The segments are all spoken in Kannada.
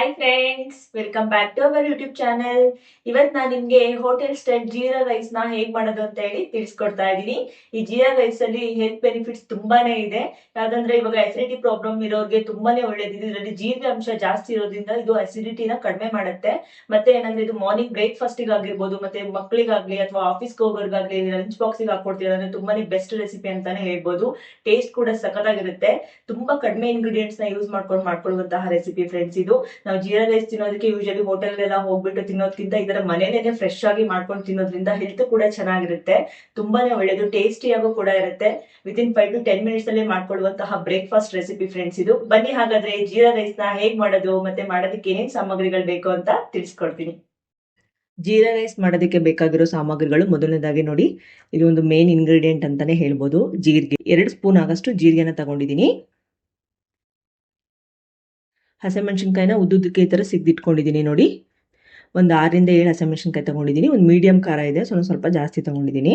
Hi friends welcome back to our YouTube channel ಇವತ್ ನಾನು ನಿಮ್ಗೆ ಹೋಟೆಲ್ ಸ್ಟೈಲ್ ಜೀರಾ ರೈಸ್ನ ಹೇಗ್ ಮಾಡೋದು ಅಂತ ಹೇಳಿ ತಿಳಿಸ್ಕೊಡ್ತಾ ಇದ್ದೀನಿ. ಈ ಜೀರಾ ರೈಸ್ ಅಲ್ಲಿ ಹೆಲ್ತ್ ಬೆನಿಫಿಟ್ಸ್ ತುಂಬಾನೇ ಇದೆ. ಯಾಕಂದ್ರೆ ಇವಾಗ ಅಸಿಡಿಟಿ ಪ್ರಾಬ್ಲಮ್ ಇರೋರಿಗೆ ತುಂಬಾನೇ ಒಳ್ಳೇದಿದೆ ಇದರಲ್ಲಿ ಜೀರಿಗೆ ಅಂಶ ಜಾಸ್ತಿ ಇರೋದ್ರಿಂದ ಇದು ಅಸಿಡಿಟಿನ ಕಡಿಮೆ ಮಾಡುತ್ತೆ. ಮತ್ತೆ ಏನಂದ್ರೆ ಇದು ಮಾರ್ನಿಂಗ್ ಬ್ರೇಕ್ಫಾಸ್ಟ್ ಆಗಿರ್ಬೋದು ಮತ್ತೆ ಮಕ್ಕಳಿಗಾಗ್ಲಿ ಅಥವಾ ಆಫೀಸ್ಗೆ ಹೋಗೋರ್ಗಾಗ್ಲಿ ಲಂಚ್ ಬಾಕ್ಸ್ ಹಾಕೊಡ್ತೀರ ಅಂದ್ರೆ ತುಂಬಾನೇ ಬೆಸ್ಟ್ ರೆಸಿಪಿ ಅಂತಾನೆ ಹೇಳ್ಬೋದು. ಟೇಸ್ಟ್ ಕೂಡ ಸಖತ್ತಾಗಿರುತ್ತೆ. ತುಂಬಾ ಕಡಿಮೆ ಇಂಗ್ರೀಡಿಯೆಂಟ್ಸ್ನ ಯೂಸ್ ಮಾಡ್ಕೊಂಡು ಮಾಡ್ಕೊಳ್ಳುವಂತಹ ರೆಸಿಪಿ ಫ್ರೆಂಡ್ಸ್ ಇದು. ನಾವು ಜೀರಾ ರೈಸ್ ತಿನ್ನೋದಕ್ಕೆ ಯೂಶಲಿ ಹೋಟೆಲ್ ಎಲ್ಲ ಹೋಗ್ಬಿಟ್ಟು ತಿನ್ನೋದ್ಕಿಂತ ಇದರ ಮನೇಲೇನೆ ಫ್ರೆಶ್ ಆಗಿ ಮಾಡ್ಕೊಂಡು ತಿನ್ನೋದ್ರಿಂದ ಹೆಲ್ತ್ ಕೂಡ ಚೆನ್ನಾಗಿರುತ್ತೆ. ತುಂಬಾನೇ ಒಳ್ಳೇದು ಟೇಸ್ಟಿಯಾಗೂ ಕೂಡ ಇರುತ್ತೆ. Within five to ten minutes ಅಲ್ಲಿ ಮಾಡ್ಕೊಳ್ಳುವಂತಹ ಬ್ರೇಕ್ಫಾಸ್ಟ್ ರೆಸಿಪಿ ಫ್ರೆಂಡ್ಸ್ ಇದು. ಬನ್ನಿ ಹಾಗಾದ್ರೆ ಜೀರಾ ರೈಸ್ನ ಹೇಗ್ ಮಾಡೋದು, ಮತ್ತೆ ಮಾಡೋದಕ್ಕೆ ಏನೇನ್ ಸಾಮಗ್ರಿಗಳು ಬೇಕು ಅಂತ ತಿಳಿಸ್ಕೊಡ್ತೀನಿ. ಜೀರಾ ರೈಸ್ ಮಾಡೋದಕ್ಕೆ ಬೇಕಾಗಿರೋ ಸಾಮಗ್ರಿಗಳು ಮೊದಲನೇದಾಗಿ ನೋಡಿ. ಇದು ಒಂದು ಮೇನ್ ಇಂಗ್ರೀಡಿಯೆಂಟ್ ಅಂತಾನೆ ಹೇಳ್ಬೋದು. ಜೀರಿಗೆ, ಎರಡು ಸ್ಪೂನ್ ಆಗಷ್ಟು ಜೀರಿಗೆನ ತಗೊಂಡಿದ್ದೀನಿ. ಹಸಿಮೆಣಸಿನ್ಕಾಯಿನ ಉದ್ದುದ್ದಕ್ಕೆ ಈ ಥರ ಸಿಗ್ದಿಟ್ಕೊಂಡಿದ್ದೀನಿ ನೋಡಿ. ಒಂದು ಆರರಿಂದ ಏಳು ಹಸೆಮೆಣಸಿನ್ಕಾಯಿ ತೊಗೊಂಡಿದ್ದೀನಿ ಒಂದು ಮೀಡಿಯಂ ಖಾರ ಇದೆ, ಸ್ವಲ್ಪ ಸ್ವಲ್ಪ ಜಾಸ್ತಿ ತೊಗೊಂಡಿದ್ದೀನಿ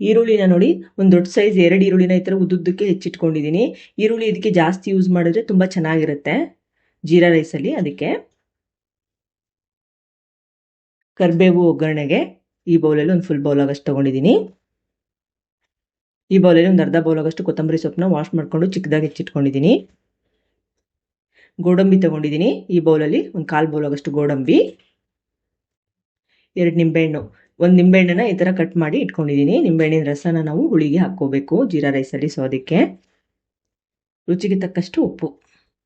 ಈರುಳ್ಳಿನ ನೋಡಿ, ಒಂದು ದೊಡ್ಡ ಸೈಜ್ ಎರಡು ಈರುಳ್ಳಿನ ಈ ಥರ ಉದ್ದುದ್ದಕ್ಕೆ ಹೆಚ್ಚಿಟ್ಕೊಂಡಿದ್ದೀನಿ ಈರುಳ್ಳಿ ಇದಕ್ಕೆ ಜಾಸ್ತಿ ಯೂಸ್ ಮಾಡಿದ್ರೆ ತುಂಬ ಚೆನ್ನಾಗಿರುತ್ತೆ ಜೀರಾ ರೈಸಲ್ಲಿ ಅದಕ್ಕೆ. ಕರಿಬೇವು ಒಗ್ಗರಣೆಗೆ ಈ ಬೌಲಲ್ಲಿ ಒಂದು ಫುಲ್ ಬೌಲ್ ಆಗಷ್ಟು ತೊಗೊಂಡಿದ್ದೀನಿ ಈ ಬೌಲಲ್ಲಿ ಒಂದು ಅರ್ಧ ಬೌಲ್ ಆಗಷ್ಟು ಕೊತ್ತಂಬರಿ ಸೊಪ್ಪನ್ನ ವಾಶ್ ಮಾಡಿಕೊಂಡು ಚಿಕ್ಕದಾಗಿ ಹೆಚ್ಚಿಟ್ಕೊಂಡಿದ್ದೀನಿ ಗೋಡಂಬಿ ತಗೊಂಡಿದ್ದೀನಿ. ಈ ಬೌಲಲ್ಲಿ ಒಂದು ಕಾಲು ಬೌಲ್ ಆಗೋಷ್ಟು ಗೋಡಂಬಿ. ಎರಡು ನಿಂಬೆಹಣ್ಣು. ಒಂದು ನಿಂಬೆಹಣ್ಣನ್ನ ಈ ಥರ ಕಟ್ ಮಾಡಿ ಇಟ್ಕೊಂಡಿದ್ದೀನಿ. ನಿಂಬೆಹಣ್ಣಿನ ರಸನ ನಾವು ಹುಳಿಗೆ ಹಾಕ್ಕೋಬೇಕು, ಜೀರಾ ರೈಸಲ್ಲಿ ಸೊ ಅದಕ್ಕೆ ರುಚಿಗೆ ತಕ್ಕಷ್ಟು ಉಪ್ಪು.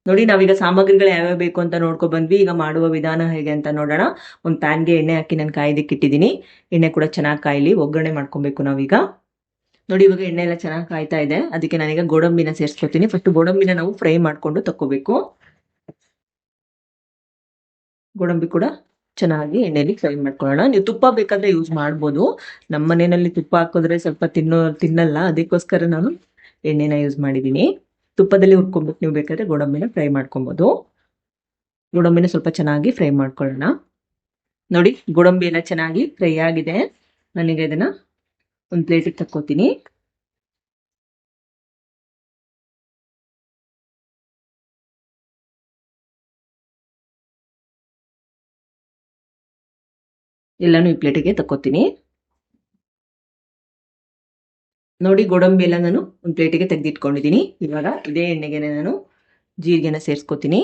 ನೋಡಿ, ನಾವೀಗ ಸಾಮಗ್ರಿಗಳು ಯಾವ್ಯಾವ ಬೇಕು ಅಂತ ನೋಡ್ಕೊಂಡು ಬಂದ್ವಿ. ಈಗ ಮಾಡುವ ವಿಧಾನ ಹೇಗೆ ಅಂತ ನೋಡೋಣ. ಒಂದು ಪ್ಯಾನ್ಗೆ ಎಣ್ಣೆ ಹಾಕಿ ನಾನು ಕಾಯ್ದಕ್ಕೆ ಇಟ್ಟಿದ್ದೀನಿ. ಎಣ್ಣೆ ಕೂಡ ಚೆನ್ನಾಗಿ ಕಾಯಲಿ, ಒಗ್ಗರಣೆ ಮಾಡ್ಕೊಬೇಕು ನಾವೀಗ. ನೋಡಿ, ಇವಾಗ ಎಣ್ಣೆ ಎಲ್ಲ ಚೆನ್ನಾಗಿ ಕಾಯ್ತಾ ಇದೆ. ಅದಕ್ಕೆ ನಾನೀಗ ಗೋಡಂಬಿನ ಸೇರಿಸ್ಕೊತೀನಿ ಫಸ್ಟ್ ಗೋಡಂಬಿನ ನಾವು ಫ್ರೈ ಮಾಡಿಕೊಂಡು ತಕ್ಕೋಬೇಕು. ಗೋಡಂಬಿ ಕೂಡ ಚೆನ್ನಾಗಿ ಎಣ್ಣೆಲಿ ಫ್ರೈ ಮಾಡ್ಕೊಳ್ಳೋಣ. ನೀವು ತುಪ್ಪ ಬೇಕಾದ್ರೆ ಯೂಸ್ ಮಾಡ್ಬೋದು. ನಮ್ಮ ಮನೆಯಲ್ಲಿ ತುಪ್ಪ ಹಾಕಿದ್ರೆ ಸ್ವಲ್ಪ ತಿನ್ನೋ, ತಿನ್ನಲ್ಲ. ಅದಕ್ಕೋಸ್ಕರ ನಾನು ಎಣ್ಣೆನ ಯೂಸ್ ಮಾಡಿದ್ದೀನಿ. ತುಪ್ಪದಲ್ಲಿ ಹುರ್ಕೊಂಬಿಟ್ಟು ನೀವು ಬೇಕಾದ್ರೆ ಗೋಡಂಬಿನ ಫ್ರೈ ಮಾಡ್ಕೊಬೋದು. ಗೋಡಂಬಿನ ಸ್ವಲ್ಪ ಚೆನ್ನಾಗಿ ಫ್ರೈ ಮಾಡ್ಕೊಳ್ಳೋಣ. ನೋಡಿ, ಗೋಡಂಬಿ ಎಲ್ಲ ಚೆನ್ನಾಗಿ ಫ್ರೈ ಆಗಿದೆ. ನನಗೆ ಇದನ್ನ ಒಂದು ಪ್ಲೇಟಿಗೆ ತಕ್ಕೋತೀನಿ. ಎಲ್ಲಾನು ಈ ಪ್ಲೇಟಿಗೆ ತಕ್ಕೋತೀನಿ. ನೋಡಿ ಗೋಡಂಬಿ ಎಲ್ಲ ನಾನು ಒಂದು ಪ್ಲೇಟಿಗೆ ತೆಗೆದಿಟ್ಕೊಂಡಿದ್ದೀನಿ ಇವಾಗ ಇದೇ ಎಣ್ಣೆಗೆ ನಾನು ಜೀರಿಗೆನ ಸೇರಿಸ್ಕೋತೀನಿ.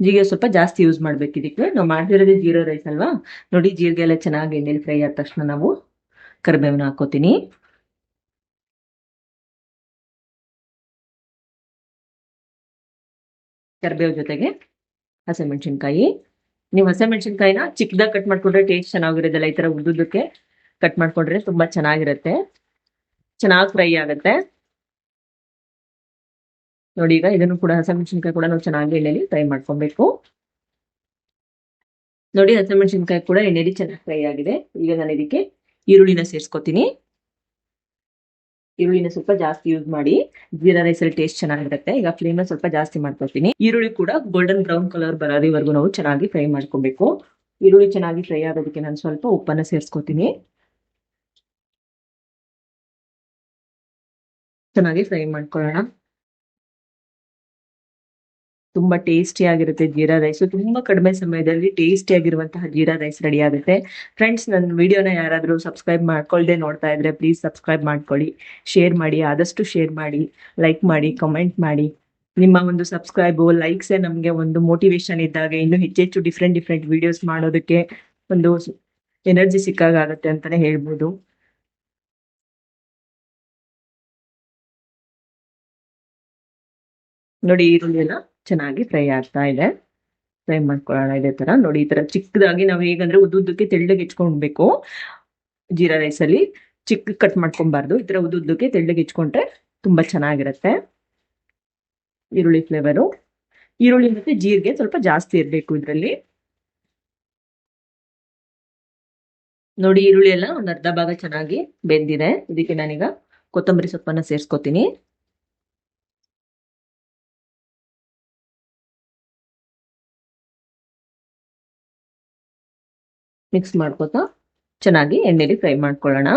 ಜೀರಿಗೆ ಸ್ವಲ್ಪ ಜಾಸ್ತಿ ಯೂಸ್ ಮಾಡಬೇಕು ನಾವು ಮಾಡ್ತಿರೋದೇ ಜೀರೋ ರೈಸ್ ಅಲ್ವಾ? ನೋಡಿ ಜೀರಿಗೆ ಎಲ್ಲ ಚೆನ್ನಾಗಿ ಎಣ್ಣೆಲಿ ಫ್ರೈ ಆದ ತಕ್ಷಣ ನಾವು ಕರಿಬೇವನ್ನ ಹಾಕೋತೀನಿ ಕರಿಬೇವು ಜೊತೆಗೆ ಹಸಿಮೆಣಸಿನ್ಕಾಯಿ. ನೀವು ಹಸಿಮೆಣಸಿನ್ಕಾಯಿನ ಚಿಕ್ಕದಾಗ ಕಟ್ ಮಾಡ್ಕೊಂಡ್ರೆ ಟೇಸ್ಟ್ ಚೆನ್ನಾಗಿರೋದಿಲ್ಲ, ಈ ತರ ಉದ್ದುದ್ದಕ್ಕೆ ಕಟ್ ಮಾಡ್ಕೊಂಡ್ರೆ ತುಂಬಾ ಚೆನ್ನಾಗಿರುತ್ತೆ. ಚೆನ್ನಾಗಿ ಫ್ರೈ ಆಗುತ್ತೆ. ನೋಡಿ, ಈಗ ಇದನ್ನು ಕೂಡ ಹಸಿಮೆಣಸಿನ್ಕಾಯಿ ಕೂಡ ನಾವು ಚೆನ್ನಾಗಿ ಎಣ್ಣೆಲಿ ಫ್ರೈ ಮಾಡ್ಕೊಬೇಕು. ನೋಡಿ ಹಸಿಮೆಣಸಿನ್ಕಾಯಿ ಕೂಡ ಎಣ್ಣೆಲಿ ಚೆನ್ನಾಗಿ ಫ್ರೈ ಆಗಿದೆ. ಈಗ ನಾನು ಇದಕ್ಕೆ ಈರುಳ್ಳಿನ ಸೇರಿಸ್ಕೊತೀನಿ. ಈರುಳ್ಳಿನ ಸ್ವಲ್ಪ ಜಾಸ್ತಿ ಯೂಸ್ ಮಾಡಿ ಜೀರಾ ರೈಸ್ ಅಲ್ಲಿ ಟೇಸ್ಟ್ ಚೆನ್ನಾಗಿರುತ್ತೆ. ಈಗ ಫ್ಲೇಮ್ನ ಸ್ವಲ್ಪ ಜಾಸ್ತಿ ಮಾಡ್ಕೊಳ್ತೀನಿ. ಈರುಳ್ಳಿ ಕೂಡ ಗೋಲ್ಡನ್ ಬ್ರೌನ್ ಕಲರ್ ಬರೋದಿವರೆಗೂ ನಾವು ಚೆನ್ನಾಗಿ ಫ್ರೈ ಮಾಡ್ಕೊಬೇಕು. ಈರುಳ್ಳಿ ಚೆನ್ನಾಗಿ ಫ್ರೈ ಆಗೋದಕ್ಕೆ ನಾನು ಸ್ವಲ್ಪ ಉಪ್ಪನ್ನ ಸೇರಿಸ್ಕೊತೀನಿ. ಚೆನ್ನಾಗಿ ಫ್ರೈ ಮಾಡ್ಕೊಳ್ಳೋಣ. ತುಂಬಾ ಟೇಸ್ಟಿ ಆಗಿರುತ್ತೆ ಜೀರಾ ರೈಸ್ ತುಂಬಾ ಕಡಿಮೆ ಸಮಯದಲ್ಲಿ ಟೇಸ್ಟಿ ಆಗಿರುವಂತಹ ಜೀರಾ ರೈಸ್ ರೆಡಿ ಆಗುತ್ತೆ. ಫ್ರೆಂಡ್ಸ್ ನನ್ನ ವಿಡಿಯೋನ ಯಾರಾದರೂ ಸಬ್ಸ್ಕ್ರೈಬ್ ಮಾಡ್ಕೊಳ್ಳದೆ ನೋಡ್ತಾ ಇದ್ರೆ ಪ್ಲೀಸ್ ಸಬ್ಸ್ಕ್ರೈಬ್ ಮಾಡ್ಕೊಳ್ಳಿ. ಶೇರ್ ಮಾಡಿ, ಆದಷ್ಟು ಶೇರ್ ಮಾಡಿ ಲೈಕ್ ಮಾಡಿ ಕಮೆಂಟ್ ಮಾಡಿ. ನಿಮ್ಮ ಒಂದು ಸಬ್ಸ್ಕ್ರೈಬು ಲೈಕ್ಸೇ ನಮಗೆ ಒಂದು ಮೋಟಿವೇಶನ್ ಇದ್ದಾಗ ಇನ್ನು ಹೆಚ್ಚೆಚ್ಚು ಡಿಫ್ರೆಂಟ್ ಡಿಫ್ರೆಂಟ್ ವಿಡಿಯೋಸ್ ಮಾಡೋದಕ್ಕೆ ಒಂದು ಎನರ್ಜಿ ಸಿಕ್ಕಾಗುತ್ತೆ ಅಂತಾನೆ ಹೇಳ್ಬೋದು. ನೋಡಿ ಈರುಳ್ಳಿ ಎಲ್ಲ ಚೆನ್ನಾಗಿ ಫ್ರೈ ಆಗ್ತಾ ಇದೆ. ಫ್ರೈ ಮಾಡ್ಕೊಳ್ಳೋಣ ಇದೇ ತರ. ನೋಡಿ, ಈ ತರ ಚಿಕ್ಕದಾಗಿ ನಾವು ಹೇಗಂದ್ರೆ ಉದ್ದುದ್ದಕ್ಕೆ ತೆಳ್ಳಗೆ ಹೆಚ್ಕೊಳ್ಬೇಕು ಜೀರಾ ರೈಸ್ ಅಲ್ಲಿ ಚಿಕ್ಕ ಕಟ್ ಮಾಡ್ಕೊಬಾರ್ದು ಈ ತರ ಉದ್ದುದ್ದಕ್ಕೆ ತೆಳ್ಳಗೆ ಹೆಚ್ಕೊಂಡ್ರೆ ತುಂಬಾ ಚೆನ್ನಾಗಿರುತ್ತೆ. ಈರುಳ್ಳಿ ಫ್ಲೇವರು ಈರುಳ್ಳಿ ಮತ್ತೆ ಜೀರಿಗೆ ಸ್ವಲ್ಪ ಜಾಸ್ತಿ ಇರಬೇಕು ಇದರಲ್ಲಿ. ನೋಡಿ, ಈರುಳ್ಳಿ ಎಲ್ಲ ಒಂದು ಅರ್ಧ ಭಾಗ ಚೆನ್ನಾಗಿ ಬೆಂದಿದೆ. ಇದಕ್ಕೆ ನಾನೀಗ ಕೊತ್ತಂಬರಿ ಸೊಪ್ಪನ್ನ ಸೇರಿಸ್ಕೊತೀನಿ. ಮಿಕ್ಸ್ ಮಾಡ್ಕೋತಾ ಚೆನ್ನಾಗಿ ಎಣ್ಣೆಲಿ ಫ್ರೈ ಮಾಡ್ಕೊಳ್ಳೋಣ.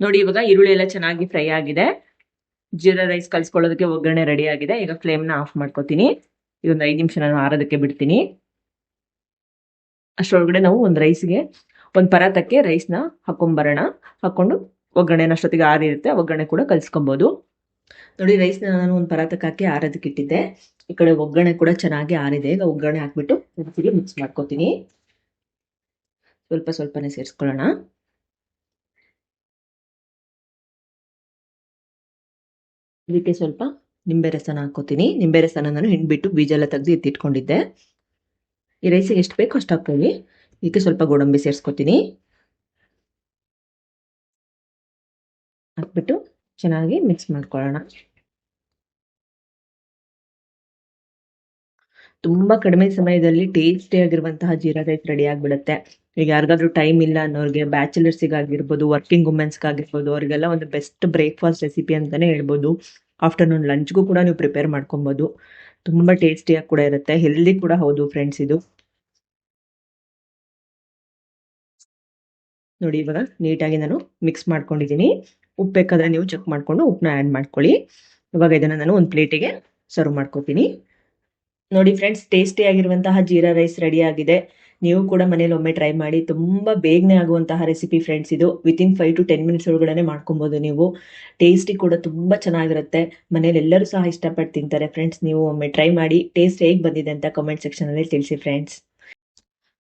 ನೋಡಿ ಇವಾಗ ಈರುಳ್ಳಿ ಎಲ್ಲ ಚೆನ್ನಾಗಿ ಫ್ರೈ ಆಗಿದೆ. ಜೀರಾ ರೈಸ್ ಕಲ್ಸ್ಕೊಳ್ಳೋದಕ್ಕೆ ಒಗ್ಗರಣೆ ರೆಡಿ ಆಗಿದೆ. ಈಗ ಫ್ಲೇಮ್ನ ಆಫ್ ಮಾಡ್ಕೋತೀನಿ. ಇದೊಂದು ಐದು ನಿಮಿಷ ನಾನು ಆರೋದಕ್ಕೆ ಬಿಡ್ತೀನಿ. ಅಷ್ಟರೊಳಗಡೆ ನಾವು ಒಂದು ರೈಸ್ಗೆ ಒಂದು ಪರಾತಕ್ಕೆ ರೈಸ್ನ ಹಾಕೊಂಬರೋಣ ಹಾಕೊಂಡು ಒಗ್ಗರಣೆನ ಅಷ್ಟೊತ್ತಿಗೆ ಆರಿರುತ್ತೆ. ಒಗ್ಗರಣೆ ಕೂಡ ಕಲ್ಸ್ಕೊಬೋದು. ನೋಡಿ ರೈಸ್ನ ನಾನು ಒಂದು ಪರಾತಕ್ಕೆ ಹಾಕಿ ಆರೋದಕ್ಕೆ ಇಟ್ಟಿದ್ದೆ ಈ ಕಡೆ ಒಗ್ಗರಣೆ ಕೂಡ ಚೆನ್ನಾಗಿ ಆರಿದೆ. ಈಗ ಒಗ್ಗರಣೆ ಹಾಕ್ಬಿಟ್ಟು ಒಂದ್ಸರಿ ಮಿಕ್ಸ್ ಮಾಡ್ಕೋತೀನಿ. ಸ್ವಲ್ಪ ಸ್ವಲ್ಪನೇ ಸೇರಿಸ್ಕೊಳ್ಳೋಣ. ಇದಕ್ಕೆ ಸ್ವಲ್ಪ ನಿಂಬೆ ರಸನ ಹಾಕೋತೀನಿ ನಿಂಬೆ ರಸನ ನಾನು ಹಿಂಡ್ಬಿಟ್ಟು ಬೀಜ ಎಲ್ಲ ತೆಗೆದು ಎತ್ತಿಟ್ಕೊಂಡಿದ್ದೆ. ಈ ರೈಸಿಗೆ ಎಷ್ಟು ಬೇಕೋ ಅಷ್ಟು ಹಾಕ್ಕೊಳ್ಳಿ. ಇದಕ್ಕೆ ಸ್ವಲ್ಪ ಗೋಡಂಬಿ ಸೇರಿಸ್ಕೊತೀನಿ. ಹಾಕ್ಬಿಟ್ಟು ಚೆನ್ನಾಗಿ ಮಿಕ್ಸ್ ಮಾಡ್ಕೊಳ್ಳೋಣ. ತುಂಬಾ ಕಡಿಮೆ ಸಮಯದಲ್ಲಿ ಟೇಸ್ಟಿ ಆಗಿರುವಂತಹ ಜೀರಾ ರೈಸ್ ರೆಡಿ ಆಗಿಬಿಡುತ್ತೆ. ಈಗ ಯಾರಿಗಾದ್ರೂ ಟೈಮ್ ಇಲ್ಲ ಅನ್ನೋರಿಗೆ ಬ್ಯಾಚುಲರ್ಸಿಗಾಗಿರ್ಬೋದು ವರ್ಕಿಂಗ್ ವುಮೆನ್ಸ್ಗಾಗಿರ್ಬೋದು ಅವರಿಗೆಲ್ಲ ಒಂದು ಬೆಸ್ಟ್ ಬ್ರೇಕ್ಫಾಸ್ಟ್ ರೆಸಿಪಿ ಅಂತಾನೆ ಹೇಳ್ಬೋದು. ಆಫ್ಟರ್ನೂನ್ ಲಂಚ್ಗೂ ಕೂಡ ನೀವು ಪ್ರಿಪೇರ್ ಮಾಡ್ಕೊಬೋದು. ತುಂಬ ಟೇಸ್ಟಿಯಾಗಿ ಕೂಡ ಇರುತ್ತೆ. ಹೆಲ್ದಿ ಕೂಡ ಹೌದು ಫ್ರೆಂಡ್ಸ್ ಇದು. ನೋಡಿ ಇವಾಗ ನೀಟಾಗಿ ನಾನು ಮಿಕ್ಸ್ ಮಾಡ್ಕೊಂಡಿದ್ದೀನಿ. ಉಪ್ಪು ಬೇಕಾದ್ರೆ ನೀವು ಚೆಕ್ ಮಾಡಿಕೊಂಡು ಉಪ್ಪನ್ನ ಆ್ಯಡ್ ಮಾಡ್ಕೊಳ್ಳಿ. ಇವಾಗ ಇದನ್ನು ನಾನು ಒಂದು ಪ್ಲೇಟಿಗೆ ಸರ್ವ್ ಮಾಡ್ಕೊತೀನಿ. ನೋಡಿ ಫ್ರೆಂಡ್ಸ್ ಟೇಸ್ಟಿ ಆಗಿರುವಂತಹ ಜೀರಾ ರೈಸ್ ರೆಡಿ ಆಗಿದೆ. ನೀವು ಕೂಡ ಮನೇಲಿ ಒಮ್ಮೆ ಟ್ರೈ ಮಾಡಿ, ತುಂಬ ಬೇಗನೆ ಆಗುವಂತಹ ರೆಸಿಪಿ ಫ್ರೆಂಡ್ಸ್ ಇದು. Within five to ten minutes ಒಳಗಡೆ ಮಾಡ್ಕೊಬೋದು ನೀವು. ಟೇಸ್ಟಿ ಕೂಡ ತುಂಬ ಚೆನ್ನಾಗಿರುತ್ತೆ. ಮನೇಲಿ ಎಲ್ಲರೂ ಸಹ ಇಷ್ಟಪಟ್ಟು ತಿಂತಾರೆ ಫ್ರೆಂಡ್ಸ್ ನೀವು ಒಮ್ಮೆ ಟ್ರೈ ಮಾಡಿ ಟೇಸ್ಟ್ ಹೇಗೆ ಬಂದಿದೆ ಅಂತ ಕಮೆಂಟ್ ಸೆಕ್ಷನಲ್ಲಿ ತಿಳಿಸಿ friends